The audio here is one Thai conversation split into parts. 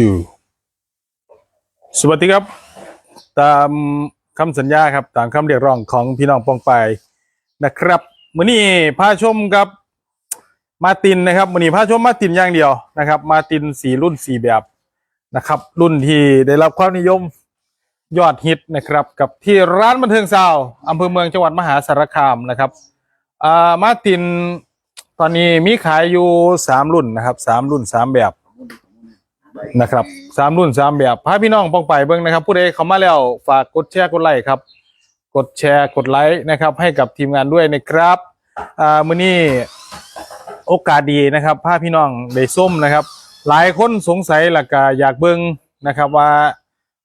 อยู่สวัสดีครับ ตามคำสัญญาครับ ตามคำเรียกร้องของพี่น้องปองไปนะครับมื้อนี้พาชมกับมาตินนะครับมื้อนี้พาชมมาตินอย่างเดียวนะครับ มาตินสีรุ่นสีแบบนะครับ รุ่นที่ได้รับความนิยมยอดฮิตนะครับ กับที่ร้านบันเทิงซาวอำเภอเมืองจังหวัดมหาสารคามนะครับอ่ามาตินตอนนี้มีขายอยู่สามรุ่นนะครับสามรุ่นสามแบบ นะครับสามรุ่นสามแบบพาพี่น้องป้องไปเบิ้งนะครับ ผู้ใดเข้ามาแล้วฝากกดแชร์กดไลค์ครับ กดแชร์กดไลค์นะครับ ให้กับทีมงานด้วยนะครับอ่ามื้อนี้โอกาสดีนะครับพาพี่น้องได้ส้มนะครับ หลายคนสงสัยหลักก็อยากเบิ้งนะครับว่า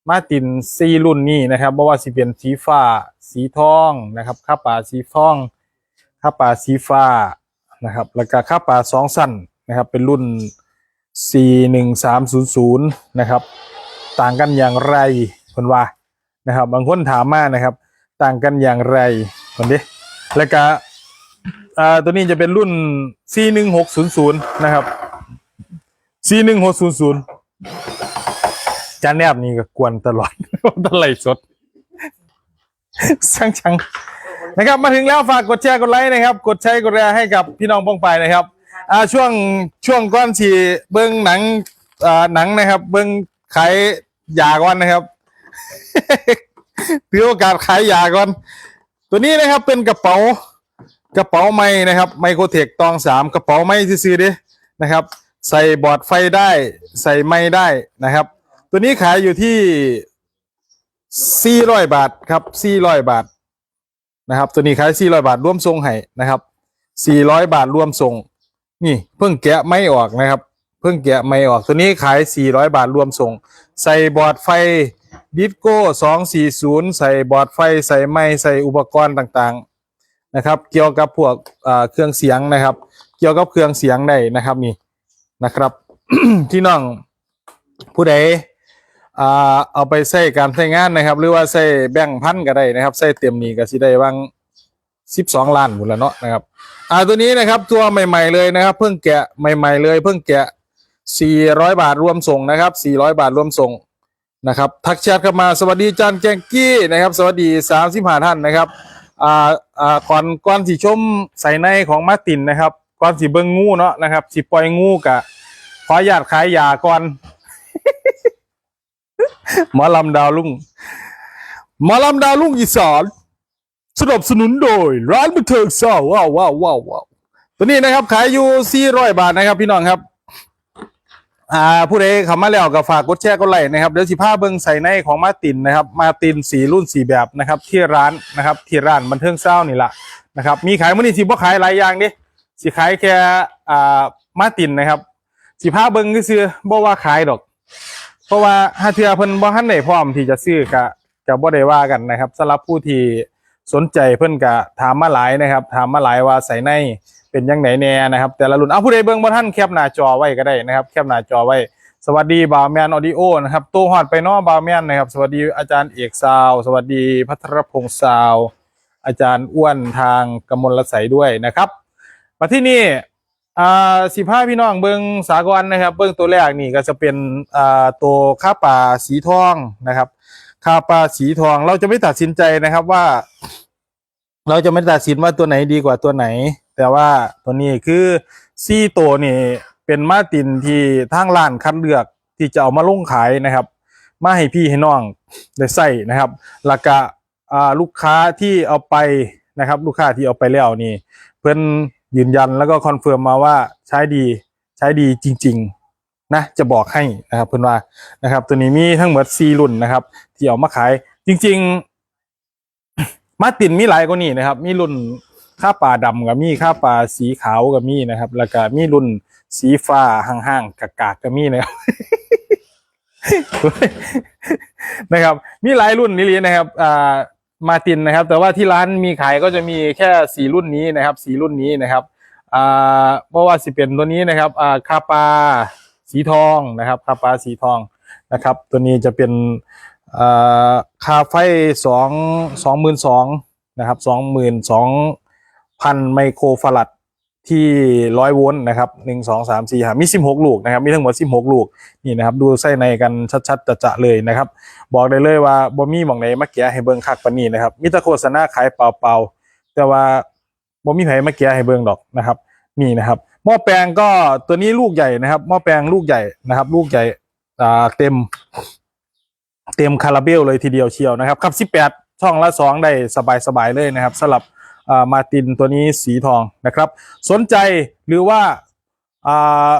มาตินซีรุ่นนี้นะครับบ่ว่าสิเป็นสีฟ้าสีทองนะครับข้าป่าสีทองข้าป่าสีฟ้านะครับแล้วก็ข้าป่าสองสั้นนะครับ เป็นรุ่น 41300 นะครับ ต่างกันอย่างไรคนว่านะครับ บางคนถามมานะครับ ต่างกันอย่างไรคนดิแล้วก็อ่าตัวนี้จะเป็นรุ่น 41600 นะครับ 41600 จานแนบนี่ก็กวนตลอดตะไลสดช่างชังนะครับ มาถึงแล้วฝากกดแชร์กดไลค์นะครับ กดใช้กดแชร์ให้กับพี่น้องป้องไปนะครับ อ่าช่วงช่วงก้อนทีเบิ้งหนังอ่าหนังนะครับ เบิ้งขายยาก่อนนะครับ ถือโอกาสขายยาก่อน ตัวนี้นะครับเป็นกระเป๋ากระเป๋าไม้นะครับไมโครเทคตองสามกระเป๋าไม้ซื้อๆดินะครับ ใส่บอร์ดไฟได้ ใส่ไม้ได้นะครับ ตัวนี้ขายอยู่ที่400บาทครับ400บาทนะครับ ตัวนี้ขาย400บาทร่วมทรงให้นะครับ400บาทร่วมส่ง นี่เพิ่งแกะไม่ออกนะครับ เพิ่งแกะไม่ออกตัวนี้ขาย 400 บาทรวมส่ง ใส่บอร์ดไฟดิสโก้ 240 ใส่บอร์ดไฟใส่ไม้ใส่อุปกรณ์ต่างๆนะครับ เกี่ยวกับพวกเครื่องเสียงนะครับ เกี่ยวกับเครื่องเสียงได้นะครับนี่นะครับที่น้องผู้ใดเอาไปใช้การใช้งานนะครับ หรือว่าใช้แบ่งพันก็ได้นะครับใช้เต็มนี้ก็สิได้วาง 12ล้านหมดแล้วเนาะนะครับ อ่าตัวนี้นะครับตัวใหม่ ๆเลยนะครับ เพิ่งแกะใหม่ ๆ เลย เพิ่งแกะ400บาทรวมส่งนะครับ400บาทรวมส่งนะครับ ทักแชทเข้ามาสวัสดีจันแจงกี้นะครับ สวัสดี35ท่านนะครับ อ่าอ่าก่อนก่อนสิชมใส่ในของมาตินนะครับก่อนสิเบิ่งงูเนาะนะครับสิปล่อยงูกะขออนุญาตขายยาก่อนหมอลำดาวลุ่งหมอลำดาวลุ่งอีสาน สนับสนุนโดย ร้านบันเทิงเศร้าว้าวว้าวว้าวว้าวตัวนี้นะครับ ขายอยู่400บาทนะครับ พี่น้องครับ อ่าผู้ใดข้ามาแล้วก็ฝากกดแชร์กดไลค์นะครับเดี๋ยวสิพาเบิ่งใส่ในของมาตินนะครับ มาตินสีรุ่นสีแบบนะครับ ที่ร้านนะครับ ที่ร้านบันเทิงเศร้านี่แหละนะครับ มีขายมื้อนี้สิบ่ขายหลายอย่างดิสิขายแค่อ่ามาตินนะครับ สิพาเบิ่งก็ซื่อบ่ว่าขายดอก เพราะว่าถ้าเทือเพิ่นบ่ทันได้พร้อมที่จะซื้อก็ก็บ่ได้ว่ากันนะครับสำหรับผู้ที่ สนใจเพิ่อนก็ถามมาหลายนะครับ ถามมาหลายว่าใส่ในเป็นยังไงแน่นะครับ แต่ละรุ่นเอาผู้ใดเบิ่งบ่ทันแคปหน้าจอไว้ก็ได้นะครับ แคปหน้าจอไว้ สวัสดีบาวแมนออดิโอนะครับตัวฮอดไปนาะบ่าวแมนนะครับ สวัสดีอาจารย์เอกซาว สวัสดีพัทรพงษ์ซาว อาจารย์อ้วนทางกมลใสด้วยนะครับ มาที่นี่อ่าสิบห้าพี่น้องเบิงสากลนะครับ เบิ้งตัวแรกนี่ก็จะเป็นอ่าตัวข้าป่าสีทองนะครับ ข้าปาสีทอง เราจะไม่ตัดสินใจนะครับว่า เราจะไม่ตัดสินว่าตัวไหนดีกว่าตัวไหน แต่ว่าตัวนี้คือซี่ตัวนี่เป็นมาตินที่ทางร้านคัดเลือกที่จะเอามาลงขายนะครับ มาให้พี่ให้น้องได้ใส่นะครับแล้วก็อ่าลูกค้าที่เอาไปนะครับ ลูกค้าที่เอาไปแล้วนี่ เพื่อนยืนยันแล้วก็คอนเฟิร์มมาว่าใช้ดีใช้ดีจริง ๆ นะจะบอกให้นะครับเพื่อนว่านะครับ ตัวนี้มีทั้งหมด4รุ่นนะครับ ที่เอามาขายจริง ๆ มาตินมีหลายกว่านี้นะครับ มีรุ่นค่าปลาดำกับมีค่าปลาสีขาวกับมีนะครับ แล้วก็มีรุ่นสีฟ้าห่างๆกากๆกับมีนะครับนะครับ มีหลายรุ่นนี่เลยนะครับอ่ามาตินนะครับ แต่ว่าที่ร้านมีขายก็จะมีแค่สีรุ่นนี้นะครับสีรุ่นนี้นะครับอ่าเพราะว่าสิเป็นตัวนี้นะครับอ่าคาปา สีทองนะครับคาปาสีทองนะครับ ตัวนี้จะเป็นคาไฟสองสองหมื่นสองนะครับสองหมื่นสองพันไมโครฟารัดที่ร้อยโวลต์นะครับหนึ่งสองสามสี่ห้ามีสิบหกลูกนะครับ มีทั้งหมดสิบหกลูกนี่นะครับ ดูไส้ในกันชัดๆจะๆเลยนะครับ บอกได้เลยว่าบ่มีหมองไหนมาแกะให้เบิ่งคักปานนี้นะครับมีต่โฆษณาขายเปล่าๆแต่ว่าบ่มีไผมาแกะให้เบิ่งดอกนะครับ นี่นะครับ หม้อแปลงก็ตัวนี้ลูกใหญ่นะครับหม้อแปลงลูกใหญ่นะครับ ลูกใหญ่อ่าเต็ม เต็มคาราเบลเลยทีเดียวเชียวนะครับขับ 18 ช่องละ 2 ได้สบายๆเลยนะครับสลับอ่ามาตินตัวนี้สีทองนะครับ สนใจหรือว่าอ่า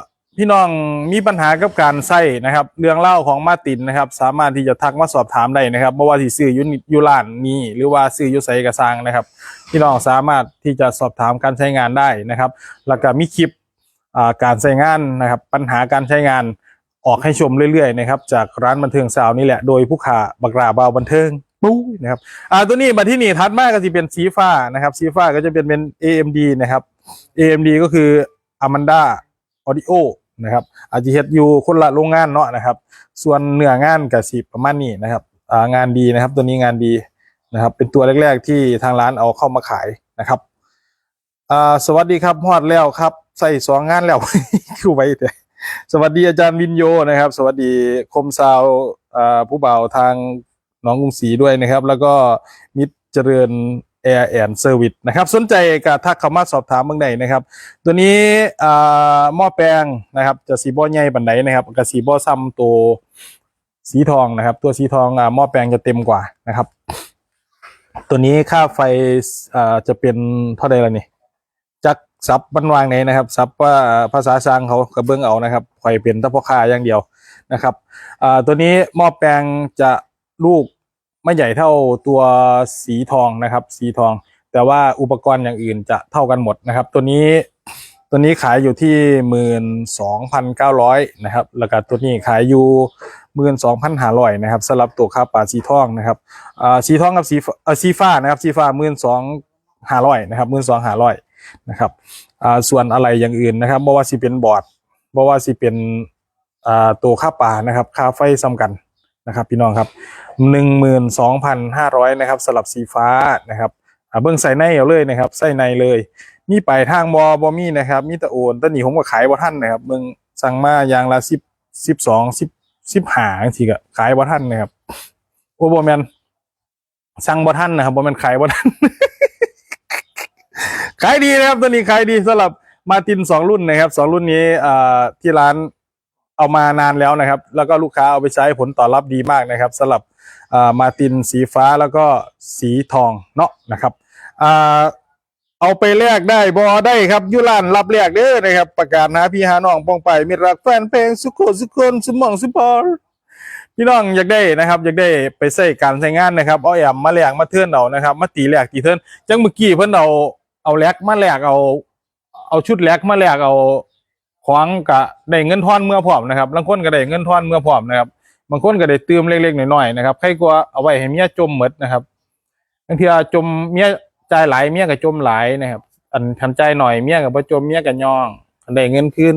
พี่น้องมีปัญหากับการใส่นะครับ เรื่องเล่าของมาตินนะครับ สามารถที่จะทักมาสอบถามได้นะครับไม่ว่าที่ซื้อยุยุร้านนี้ หรือว่าซื้อยุไสกระซังนะครับ พี่น้องสามารถที่จะสอบถามการใช้งานได้นะครับ แล้วก็มีคลิปการใช้งานนะครับ ปัญหาการใช้งานออกให้ชมเรื่อยๆนะครับจากร้านบันเทิงสาวนี่แหละโดยผู้ขาบักราบาวบันเทิงปู้นะครับอ่าตัวนี้มาที่นี่ทัดมากก็จะเป็นสีฟ้านะครับสีฟ้าก็จะเป็นเป็น AMD นะครับ AMD ก็คือ Amanda Audio นะครับ อาจจะเฮ็ดอยู่คนละโรงงานเนาะนะครับ ส่วนเนื้องานกับสีประมาณนี้นะครับงานดีนะครับ ตัวนี้งานดีนะครับ เป็นตัวแรก ๆ ที่ทางร้านเอาเข้ามาขายนะครับสวัสดีครับฮอดแล้วครับ ใส่สองงานแล้วคือไว้แต่สวัสดีอาจารย์วินโยนะครับ สวัสดีคมซาวผู้บ่าวทางน้องกรุงศรีด้วยนะครับ แล้วก็มิตรเจริญ แอร์แอนเซอร์วิสนะครับ สนใจก็ทักเข้ามาสอบถามเมืองใดนะครับ ตัวนี้อ่าหม้อแปลงนะครับ จะสีบ่อใหญ่บันไดนะครับกับสีบ่อซ้ำตัวสีทองนะครับ ตัวสีทองอ่าหม้อแปลงจะเต็มกว่านะครับ ตัวนี้ค่าไฟอ่าจะเป็นเท่าใดล่ะนี่จักซับบันวางไหนนะครับซับว่าภาษาสร้างเขากระเบื้องเอานะครับคอยเป็นตะพ่อค้าอย่างเดียวนะครับอ่าตัวนี้หม้อแปลงจะลูก ไม่ใหญ่เท่าตัวสีทองนะครับ สีทอง แต่ว่าอุปกรณ์อย่างอื่นจะเท่ากันหมดนะครับ ตัวนี้ตัวนี้ขายอยู่ที่หมื่นสองพันเก้าร้อยนะครับ แล้วก็ตัวนี้ขายอยู่หมื่นสองพันห้าร้อยนะครับสำหรับตัวค่าปลาสีทองนะครับอ่าสีทองกับสีอ่อสีฟ้านะครับสีฟ้ามื่นสองห้าร้อยนะครับมื่นสองห้าร้อยนะครับอ่าส่วนอะไรอย่างอื่นนะครับบ่ว่าสิเป็นบอร์ดบ่ว่าสิเป็นอ่าตัวค่าปลานะครับค่าไฟซ้ำกัน นะครับพี่น้องครับหนึ่งหมื่นสองพันห้าร้อยนะครับสลับสีฟ้านะครับอ่าเบื้องใส่ในเอาเลยนะครับใส่ในเลย มีไปลายทางบอบอมีนะครับมีต่โอนตอนนี้ผมก็ขายบ่ท่านนะครับเมืองสั่งมายางละสิบสิบสองสิบสิบหาทีก็ขายบ่ท่านนะครับโอ้บอแมนสั่งบ่ทันนะครับบ่แมันขายบ่ทันขายดีนะครับตัวนี้ขายดีสำหรับมาตินสองรุ่นนะครับสองรุ่นนี้อ่าที่ร้าน เอามานานแล้วนะครับ แล้วก็ลูกค้าเอาไปใช้ผลตอบรับดีมากนะครับสำหรับมาตินสีฟ้าแล้วก็สีทองเนาะนะครับอเอาไปแลกได้บ่ได้ครับยุร้านรับแลกเด้อนะครับ ประกาศหาพี่หาน้องปองไปมิตรรักแฟนเพลงสุโขสุคนสมองสุพรพี่น้องอยากได้นะครับอยากได้ไปใส่การใช้งานนะครับเอาแอมมาแลกมาเทือนเอานะครับ มาตีแลกตีเทือนจังเมื่อกี้เพิ่นเอาเอาแลกมาแลกเอา เอาชุดแลกมาแลกเอา ของกะได้เงินทอนเมื่อพร้อมนะครับบางคนก็ได้เงินทอนเมื่อพร้อมนะครับบางคนก็ได้เติมเล็กๆน้อยๆนะครับใครกลัวเอาไว้ให้เมียจมหมดนะครับบางทีจมเมียจ่ายหลายเมียก็จมหลายนะครับ อันทันใจหน่อยเมียก็บ่จมเมียก็ย่องได้เงินคืน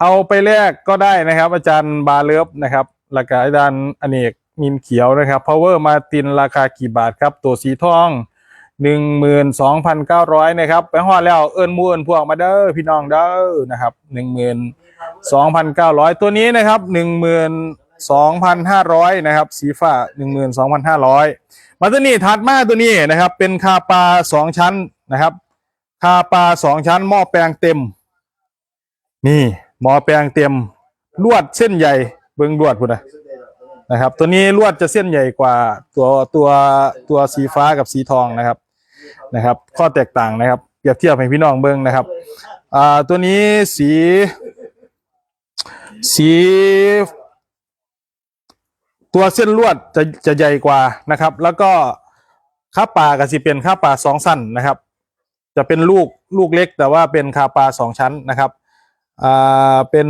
เอาไปแลกก็ได้นะครับ อาจารย์บาเลิฟนะครับแล้วก็อาจารย์อเนกมินเขียวนะครับ power มาตินราคากี่บาทครับ ตัวสีทอง หนึ่งหมื่นสองพันเก้าร้อยนะครับไปฮอดแล้วเอิญมูเอิญพวกมาเด้อพี่น้องเด้อนะครับหนึ่งหมื่นสองพันเก้าร้อยตัวนี้นะครับหนึ่งหมื่นสองพันห้าร้อยนะครับ สีฟ้าหนึ่งหมื่นสองพันห้าร้อยมาตัวนี้ถัดมาตัวนี้นะครับ เป็นคาปลาสองชั้นนะครับ คาปลาสองชั้นหม้อแปลงเต็ม นี่หม้อแปลงเต็มลวดเส้นใหญ่เบิ้งลวดพุ่นนะนะครับ ตัวนี้ลวดจะเส้นใหญ่กว่าตัวตัวตัวสีฟ้ากับสีทองนะครับ นะครับ ข้อแตกต่างนะครับเปรียบเทียบให้พี่น้องเบิ้งนะครับอ่าตัวนี้สี สี ตัวเส้นลวดจะจะใหญ่กว่านะครับ แล้วก็ข้าปลากับสีเป็นข้าปลาสองสั้นนะครับ จะเป็นลูกลูกเล็ก แต่ว่าเป็นคาปลาสองชั้นนะครับอ่าเป็น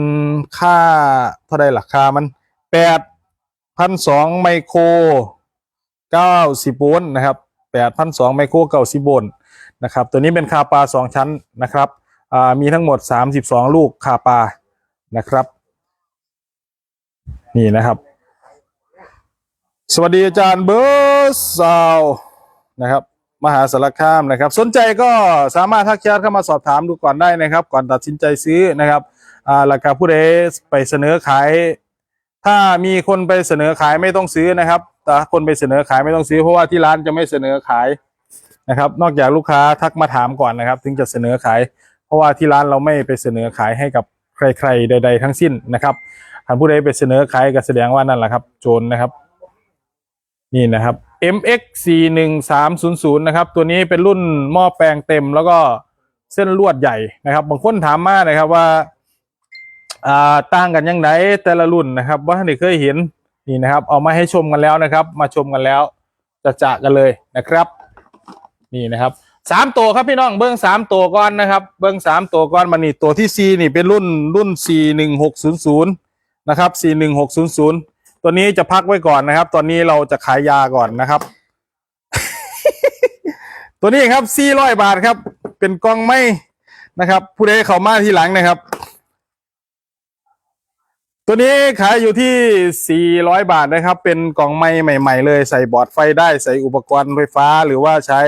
ค่าเท่าไรล่ะค่ามันแปดพันสองไมโครเก้าสิบโวลต์นะครับ แปดพันสองไมโครเก้าสิบโวลต์นะครับ ตัวนี้เป็นคาปาสองชั้นนะครับมีทั้งหมดสามสิบสองลูกคาปานะครับ นี่นะครับ สวัสดีอาจารย์เบอร์สาวนะครับ มหาสารคามนะครับ สนใจก็สามารถทักแชทเข้ามาสอบถามดูก่อนได้นะครับ ก่อนตัดสินใจซื้อนะครับราคาผู้ใดไปเสนอขาย ถ้ามีคนไปเสนอขายไม่ต้องซื้อนะครับ คนไปเสนอขายไม่ต้องซื้อเพราะว่าที่ร้านจะไม่เสนอขายนะครับ นอกจากลูกค้าทักมาถามก่อนนะครับ ถึงจะเสนอขาย เพราะว่าที่ร้านเราไม่ไปเสนอขายให้กับใคร ๆ ใด ๆ ทั้งสิ้นนะครับหากผู้ใดไปเสนอขายก็แสดงว่านั่นแหละครับ โจรนะครับ นี่นะครับ MX 4 1 3 0 0นะครับ ตัวนี้เป็นรุ่นหม้อแปลงเต็มแล้วก็เส้นลวดใหญ่นะครับ บางคนถามมานะครับว่า อ่าต่างกันยังไงแต่ละรุ่นนะครับว่าท่านเคยเห็น นี่นะครับ เอามาให้ชมกันแล้วนะครับ มาชมกันแล้วจะจะกันเลยนะครับ นี่นะครับสามตัวครับพี่น้องเบิ้องสามตัวก่อนนะครับ เบิ้องสามตัวก่อนมานี่ตัวที่สี่นี่เป็นรุ่นรุ่นสี่หนึ่งหกศูนย์ศูนย์นะครับสี่หนึ่งหกศูนย์ศูนย์ตัวนี้จะพักไว้ก่อนนะครับ ตอนนี้เราจะขายยาก่อนนะครับ ตัวนี้ครับสี่ร้อยบาทครับ เป็นกล่องไม้นะครับ ผู้ใดเข้ามาทีหลังนะครับ ตัวนี้ขายอยู่ที่ 400 บาทนะครับ เป็นกล่องไม้ใหม่ ๆ เลย ใส่บอร์ดไฟได้ใส่อุปกรณ์ไฟฟ้า หรือว่าใช้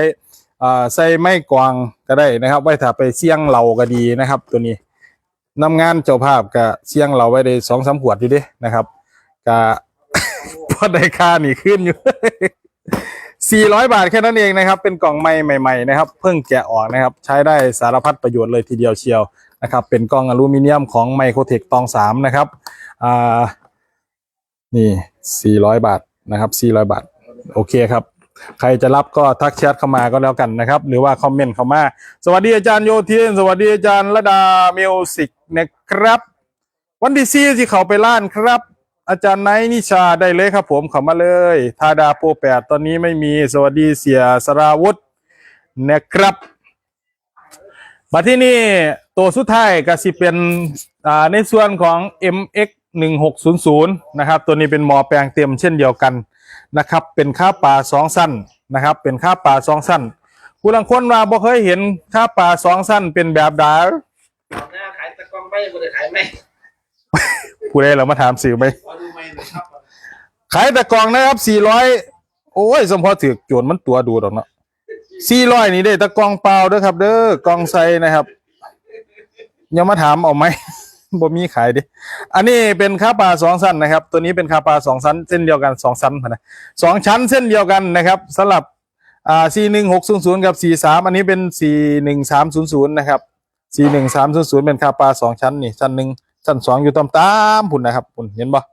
ใส่ไม้กวางก็ได้นะครับไว้ถ้าไปเสี่ยงเหล่าก็ดีนะครับ ตัวนี้นำงานเจ้าภาพก็เสี่ยงเหล่าไว้ได้สองสามขวดอยู่ดินะครับก็พอได้ค่านี่ขึ้นอยู่400 บาทแค่นั้นเองนะครับ เป็นกล่องไม้ใหม่ๆนะครับ เพิ่งแกะออกนะครับ ใช้ได้สารพัดประโยชน์เลยทีเดียวเชียวนะครับ เป็นกล่องอลูมิเนียมของไมโครเทคตองสามนะครับ อ่านี่400บาทนะครับ400บาท โอเคครับ ใครจะรับก็ทักแชทเข้ามาก็แล้วกันนะครับ หรือว่าคอมเมนต์เข้ามา สวัสดีอาจารย์โยธินสวัสดีอาจารย์ระดามิวสิกนะครับ วันที่สี่ที่เขาไปล้านครับ อาจารย์ไนนิชาได้เลยครับ ผมเข้ามาเลยทาดาโปรแปดตอนนี้ไม่มีสวัสดีเสียสราวุธนะครับมาที่นี่ตัวสุดท้ายก็สิเป็นอ่าในส่วนของ MX 1600 นะครับ ตัวนี้เป็นหมอแปลงเต็มเช่นเดียวกันนะครับ เป็นค่าปลาสองสั้นนะครับ เป็นค่าปลาสองสั้นผู้ลังคนว่าบ่เคยเห็นค่าปลาสองสั้นเป็นแบบใดหน้าขายตะกร้องไม่บริขายไม่ผู้ใดเรามาถามสื่อไหมขอดูไม่นะครับขายแต่กล่องนะครับสี่ร้อยโอ้ย สมพอถือโจรมันตัวดูดอกเนาะสี่ร้อยนี่ได้แตะกล่องเปล่าเด้อครับ เด้อกล่องใส่นะครับยังมาถามเอาไหม บ่มีขายดิ อันนี้เป็นคาปลาสองชั้นนะครับ ตัวนี้เป็นคาปลาสองชั้นเส้นเดียวกันสองชั้นนะสองชั้นเส้นเดียวกันนะครับสำหรับอ่าสี่หนึ่งหกศูนย์ศูนย์กับสี่สามอันนี้เป็นสี่หนึ่งสามศูนย์ศูนย์นะครับสี่หนึ่งสามศูนย์ศูนย์เป็นคาปลาสองชั้นนี่ชั้นหนึ่งชั้นสองอยู่ตามตามๆพุ่นนะครับพุ่นเห็นปะ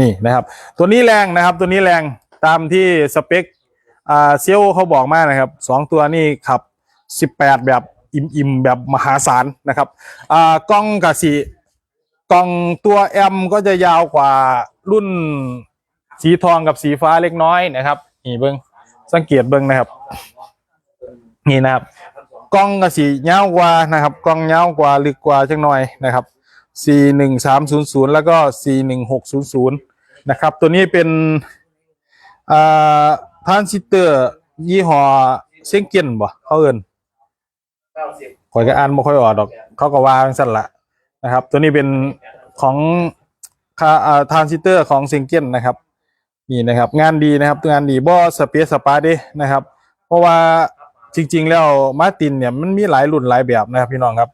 นี่นะครับ ตัวนี้แรงนะครับ ตัวนี้แรงตามที่สเปคอ่าเซลเขาบอกมานะครับสองตัวนี้ขับสิบแปดแบบ อิ่มๆแบบมหาศาลนะครับอ่ากล้องกับสีกล้องตัวแอมก็จะยาวกว่ารุ่นสีทองกับสีฟ้าเล็กน้อยนะครับนี่เบิ้งสังเกตเบิ้งนะครับ นี่นะครับกล้องก็สียาวกว่านะครับกล้องยาวกว่าลึกกว่าจังหน่อยนะครับ41300 แล้วก็ 41600 นะครับ ตัวนี้เป็นอ่าทานซิเตอร์ยี่ห้อเซงเกียนบ่เขาเอิน เก้าสิบข่อยก็อ่านบ่ค่อยออกดอก เขาก็ว่าจังซั่นละนะครับ ตัวนี้เป็นของคาอ่าทรานซิสเตอร์ของเซียงเกียนนะครับ นี่นะครับ งานดีนะครับ งานดีบ่สเปซสปาเด้นะครับ เพราะว่าจริง ๆ แล้วมาร์ตินเนี่ยมันมีหลายรุ่นหลายแบบนะครับ พี่น้องครับ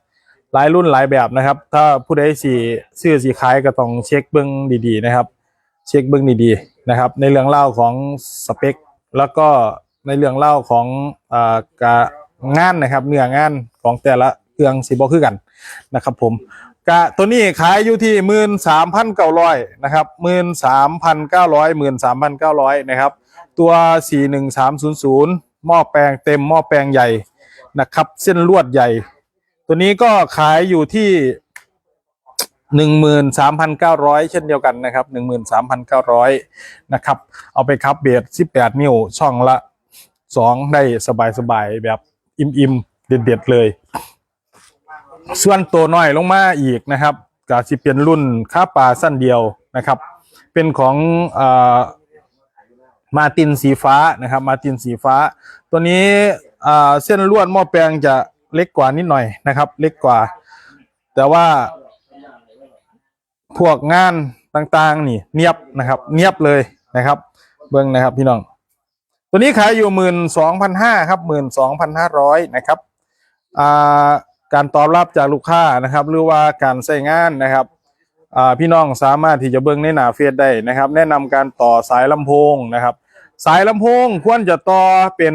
หลายรุ่นหลายแบบนะครับ ถ้าผู้ใดสีซื้อสีขายก็ต้องเช็คเบิ้งดีๆนะครับ เช็คเบิ้งดีๆนะครับ ในเรื่องเล่าวของสเปค แล้วก็ในเรื่องเล่าวของอ่ากะ งานนะครับเนื้องานของแต่ละเครื่องสีบอคือกันนะครับ ผมกะตัวนี้ขายอยู่ที่หมื่นสามพันเก้าร้อยนะครับหมื่นสามพันเก้าร้อยหมื่นสามพันเก้าร้อยนะครับ ตัวสี่หนึ่งสามศูนย์ศูนย์หม้อแปลงเต็มหม้อแปลงใหญ่นะครับ เส้นลวดใหญ่ ตัวนี้ก็ขายอยู่ที่หนึ่งหมื่นสามพันเก้าร้อยเช่นเดียวกันนะครับหนึ่งหมื่นสามพันเก้าร้อยนะครับ เอาไปคับเบสสิบแปดนิ้วช่องละสองได้สบายๆแบบ อิ่มๆเด็ดๆเลย ส่วนตัวน้อยลงมาอีกนะครับก็จะเป็นรุ่นค่าปลาสั้นเดียวนะครับ เป็นของอ่ามาตินสีฟ้านะครับ มาตินสีฟ้า ตัวนี้อ่าเส้นลวดหม้อแปลงจะเล็กกว่านิดหน่อยนะครับ เล็กกว่า แต่ว่า พวกงานต่างๆ นี่เนียบนะครับ เนียบเลยนะครับ เบิ้งนะครับพี่น้อง ตัวนี้ขายอยู่หมื่นสองพันห้าครับหมื่นสองพันห้าร้อยนะครับอ่าการตอบรับจากลูกค้านะครับ หรือว่าการใช้งานนะครับอ่าพี่น้องสามารถที่จะเบิ่งในหน้าเฟซได้นะครับ แนะนำการต่อสายลำโพงนะครับ สายลำโพงควรจะต่อเป็น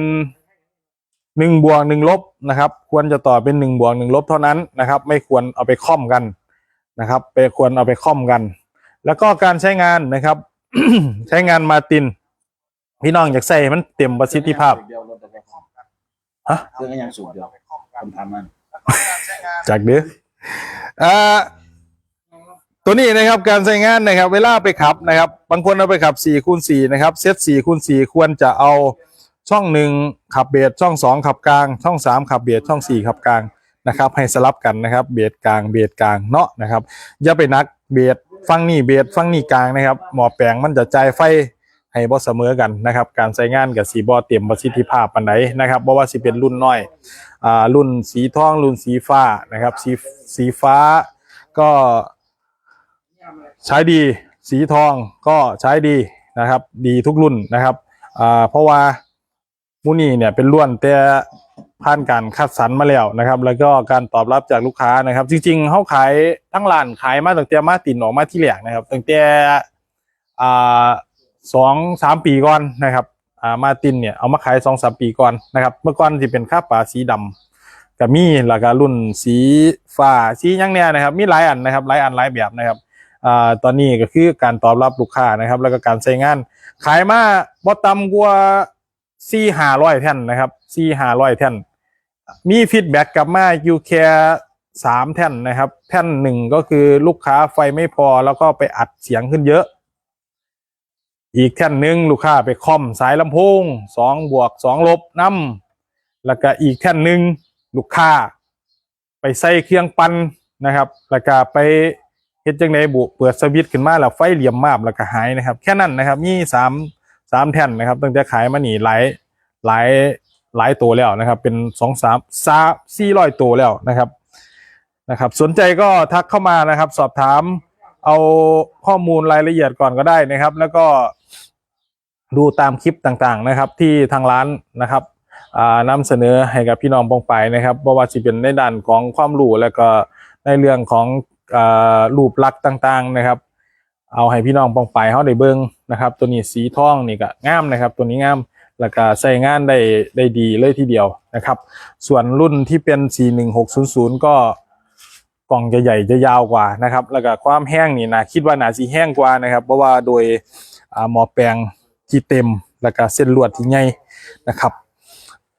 หนึ่งบวกหนึ่งลบนะครับ ควรจะต่อเป็นหนึ่งบวกหนึ่งลบเท่านั้นนะครับ ไม่ควรเอาไปค่อมกันนะครับ ไปควรเอาไปค่อมกัน แล้วก็การใช้งานนะครับ ใช้งานมาติน พี่น้องอยากใส่ให้มันเต็มประสิทธิภาพ เดียวรถแต่คอมฮะ เครื่องก็ยังสูบเดียวคนทำมันจากเด้ออ่าตัวนี้นะครับการใช้งานนะครับ เวลาไปขับนะครับ บางคนเอาไปขับ4คูณ4นะครับ เซต4คูณ4ควรจะเอาช่องหนึ่งขับเบสช่องสองขับกลาง ช่องสามขับเบสช่องสี่ขับกลางนะครับ ให้สลับกันนะครับ เบสกลางเบสกลางเนาะนะครับอย่าไปนักเบสฟังนี่เบสฟังนี่กลางนะครับ หมอแปลงมันจะจ่ายไฟ ให้บ่เสมอกันนะครับ การใช้งานกับสีบอเต็มประสิทธิภาพปานใดนะครับบ่ว่าสิเป็นรุ่นน้อยอ่ารุ่นสีทองรุ่นสีฟ้านะครับ สีสีฟ้าก็ใช้ดีสีทองก็ใช้ดีนะครับ ดีทุกรุ่นนะครับอ่าเพราะว่ามูนี่เนี่ยเป็นล้วนแต่ผ่านการคัดสรรมาแล้วนะครับ แล้วก็การตอบรับจากลูกค้านะครับ จริงๆเขาขายทั้งร้านขายมาตั้งแต่มาตินออกมาที่แหลกนะครับตั้งแต่อ่า สองสามปีก่อนนะครับอ่ามาตินเนี่ยเอามาขายสองสามปีก่อนนะครับ เมื่อก่อนที่เป็นค่าปลาสีดำกับมีแล้วก็รุ่นสีฟ้าสียังเนี่ยนะครับ มีหลายอันนะครับหลายอันหลายแบบนะครับอ่าตอนนี้ก็คือการตอบรับลูกค้านะครับ แล้วก็การใช้งาน ขายมาบ่ต่ำกว่าสี่ห้าร้อยแท่นนะครับสี่ห้าร้อยแท่นมีฟีดแบ็กกลับมาอยู่แค่สามแท่นนะครับ แท่นหนึ่งก็คือลูกค้าไฟไม่พอแล้วก็ไปอัดเสียงขึ้นเยอะ อีกแท่นหนึ่งลูกค้าไปคอมสายลำโพงสองบวกสองลบน้ำแล้วก็อีกแท่นหนึ่งลูกค้า ไปใส่เครื่องปั่นนะครับแล้วก็ไปเฮ็ดจังไดบุเปิดสวิตช์ขึ้นมาแล้วไฟเหลี่ยมมาบแล้วก็หายนะครับ แค่นั้นนะครับมีสามสามแท่นนะครับตั้งแต่ขายมาหนีหลายหลายหลายตัวแล้วนะครับ เป็นสองสามสามสี่ร้อยตัวแล้วนะครับนะครับ สนใจก็ทักเข้ามานะครับ สอบถามเอาข้อมูลรายละเอียดก่อนก็ได้นะครับ แล้วก็ ดูตามคลิปต่างๆนะครับ ที่ทางร้านนะครับอ่านำเสนอให้กับพี่น้องปองไปนะครับบ่ว่าจะเป็นในด้านของความรู้แล้วก็ในเรื่องของอรูปลักษณ์ต่างๆนะครับ เอาให้พี่น้องปองไปเขาได้เบิ่งนะครับ ตัวนี้สีทองนี่ก็งามนะครับ ตัวนี้งามแล้วก็ใช้งานได้ได้ดีเลยทีเดียวนะครับ ส่วนรุ่นที่เป็น 41600 ก็กล่องจะใหญ่จะยาวกว่านะครับ แล้วก็ความแห้งนี่นะคิดว่าหนาสีแห้งกว่านะครับ เพราะว่าโดยหมอแปลง ที่เต็มแล้วก็เส้นลวดที่ใหญ่นะครับ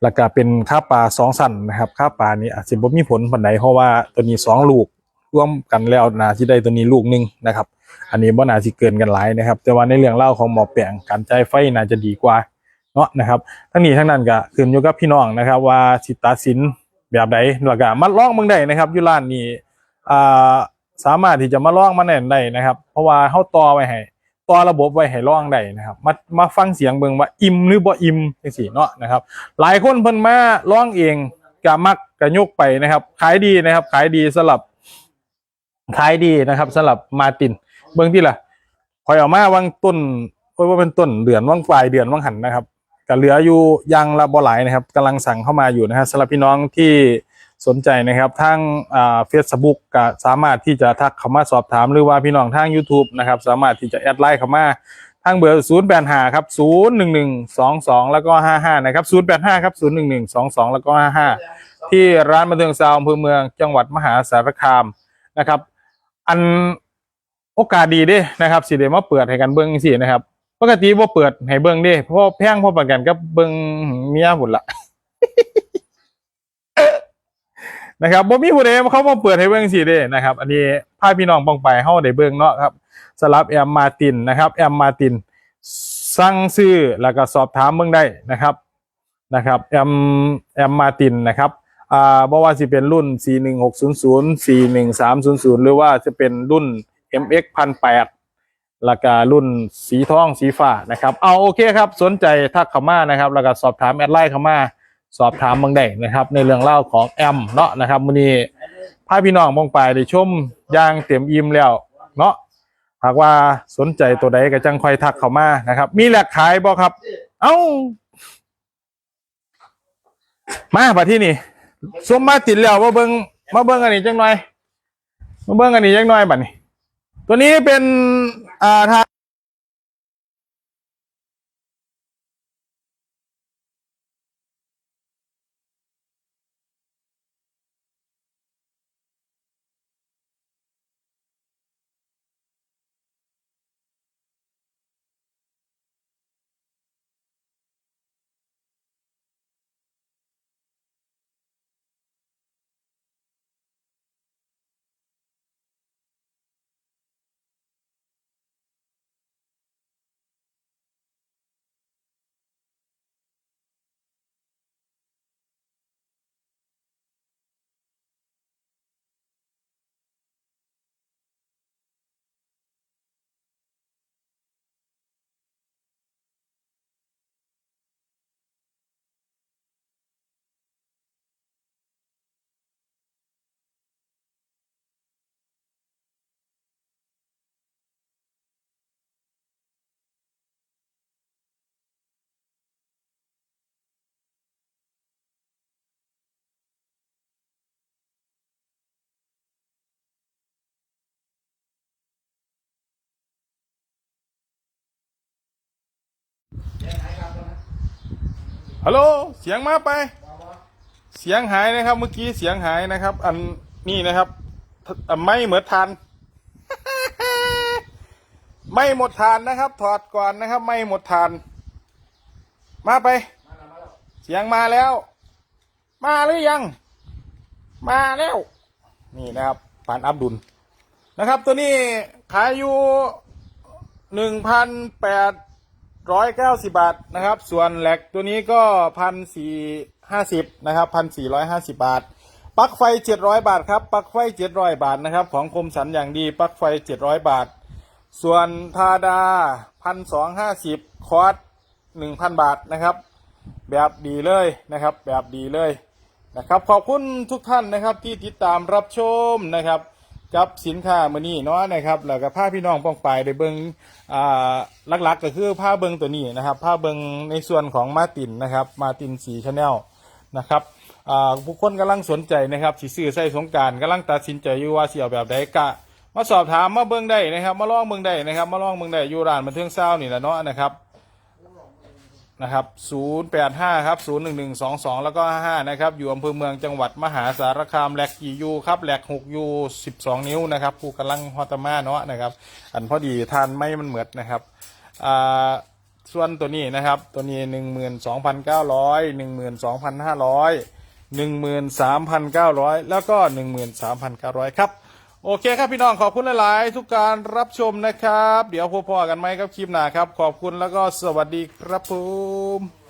แล้วก็เป็นค่าปลาสองสันนะครับค่าปลานี่อาจจะบ่มีผลปันใดเพราะว่าตัวนี้สองลูกร่วมกันแล้วนาที่ได้ตัวนี้ลูกหนึ่งนะครับ อันนี้บ่น่าสิเกินกันหลายนะครับ แต่ว่าในเรื่องเล่าของหมอแปลงการจ่ายไฟน่าจะดีกว่าเนาะนะครับ ทั้งนี้ทั้งนั้นก็ขึ้นอยู่กับพี่น้องนะครับ ว่าสิตัดสินแบบใดแล้วก็มาลองเบิ่งได้นะครับยู่ร้านนี้อ่าสามารถที่จะมาลองมาแน่นได้นะครับ เพราะว่าเฮาต่อไว้ให้ ต่อระบบไว้ให้ลองได้นะครับมามาฟังเสียงเบิ่งว่าอิ่มหรือบ่อิ่มจังซี่เนาะนะครับ หลายคนเพิ่นมาลองเองก็มักก็ยกไปนะครับ ขายดีนะครับ ขายดีสำหรับขายดีนะครับสำหรับมาติน เบื้องที่ล่ะคอยออกมาวังต้นคอว่าเป็นต้นเดือนว่างปลายเดือนว่างหันนะครับก็เหลืออยู่ยังละบ่หลายนะครับกำลังสั่งเข้ามาอยู่นะครับสำหรับพี่น้องที่ สนใจนะครับทางเฟซบุ๊กก็สามารถที่จะทักเข้ามาสอบถาม หรือว่าพี่น้องทาง YouTube นะครับสามารถที่จะแอดไลน์เข้ามาทางเบอร์0 8 5ครับ0 1 1 2 2 แล้วก็ 55 นะครับ 0 8 5 ครับ 0 1 1 2 2 แล้วก็ 55 ที่ร้านบันเทิงซาวอำเภอเมืองจังหวัดมหาสารคามนะครับ อันโอกาสดีเด้นะครับสิเดมาเปิดให้กันเบิ้งสินะครับ ปกติบ่าเปิดให้เบิ้งเด้เพราะแพงพอประกันกับเบิ้งเมียบุญละ นะครับบ่มีผู้ใดเขามาเปิดให้เบิ้งสิเด้นะครับ อันนี้พาพี่น้องปองไปเฮาได้เบิ้งเนาะครับสำหรับแอมมาตินนะครับแอมมาตินสั่งซื้อแล้วก็สอบถามเบิ่งได้นะครับนะครับแอมแอมมาตินนะครับอ่าบ่ว่าสิเป็นรุ่น 41600 41300 หรือว่าจะเป็นรุ่น MX 1008แล้วก็รุ่นสีทองสีฟ้านะครับ เอาโอเคครับ สนใจทักเข้ามานะครับ แล้วก็สอบถามแอดไลน์เข้ามา สอบถามบางได้นะครับ ในเรื่องเล่าของแอมเนาะนะครับมื้อนี้พาพี่น้องมองไปได้ชมย่างเต็มอิ่มแล้วเนาะหากว่าสนใจตัวใดก็จังคอยทักเข้ามานะครับ มีแหลกขายบ่ครับ เอ้า มาบัดที่นี่สมมาติดแล้วมาเบิงมาเบิ้งอันนี้จังหน่อยมาเบิ้งอันนี้จังหน่อยบัดนี้ ตัวนี้เป็นอ่าทาง ฮัลโหล เสียงมาไป เสียงหายนะครับ เมื่อกี้เสียงหายนะครับ อันนี้นะครับไม่เหมือนทานไม่หมดทานนะครับ ถอดก่อนนะครับ ไม่หมดทาน มาไป เสียงมาแล้ว มาหรือยัง มาแล้ว นี่นะครับปานอับดุลนะครับ ตัวนี้ขายอยู่หนึ่งพันแปด ร้อยเก้าสิบาทนะครับ ส่วนแหลกตัวนี้ก็พันสี่ห้าสิบนะครับพันสี่ร้อยห้าสิบาทปลั๊กไฟเจ็ดร้อยบาทครับปลั๊กไฟเจ็ดร้อยบาทนะครับ ของคมสันอย่างดีปลั๊กไฟเจ็ดร้อยบาท ส่วนทาดาพันสองห้าสิบคอร์สหนึ่งพันบาทนะครับ แบบดีเลยนะครับ แบบดีเลยนะครับ ขอบคุณทุกท่านนะครับที่ติดตามรับชมนะครับ กับสินค้ามือนี้เนาะนะครับแล้วก็ผ้าพี่น้องป้องไปได้เบิงอ่าหลักๆ ก็คือผ้าเบิงตัวนี้นะครับผ้าเบิงในส่วนของมาตินนะครับมาตินสีชาแนลนะครับอ่าผู้คนกำลังสนใจนะครับสีซื้อใส่สงการกำลังตัดสินใจอยู่ว่าเสียวแบบใดกะมาสอบถามมาเบิงได้นะครับ มาลองเบิงได้นะครับ มาลองเบิงได้อยู่ร้านบันเทิงเศร้านี่แหละเนาะนะครับ นะครับ 085 ครับ 01122 แล้วก็ 55 นะครับ อยู่อำเภอเมืองจังหวัดมหาสารคามแหลกกี่ยูครับแหลก6ยู12 นิ้วนะครับผู้กำลังฮอตมาเนาะนะครับ อันพอดีทานไม่มันเหมือดนะครับอ่าส่วนตัวนี้นะครับ ตัวนี้ 12,900 12,500 13,900 แล้วก็ 13,900 ครับ โอเคครับพี่น้องขอบคุณหลายๆ ทุกการรับชมนะครับ เดี๋ยวพบกันไหมครับคลิปหน้าครับ ขอบคุณแล้วก็สวัสดีครับผม